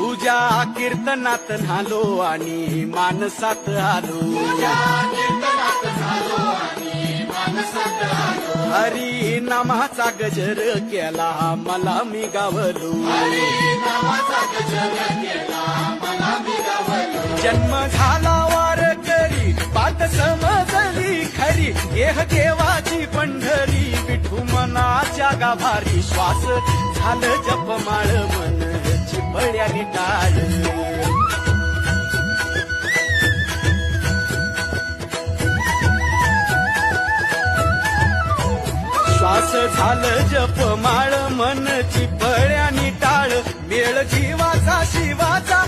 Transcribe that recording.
कीर्तनात नालो आणि मानसात आलो. हरी नामाचा गजर केला मला मी गावलो. जन्म झाला वार करी बात समजली खरी. देह देवाची पंढरी विठू मनाच्या गाभारी. श्वास झालं जपमाळ मन चिपळ्याने टाळ श्वास झालं जप माळ मन चिपळ्यानी टाळ. मेळ जीवाचा शिवाचा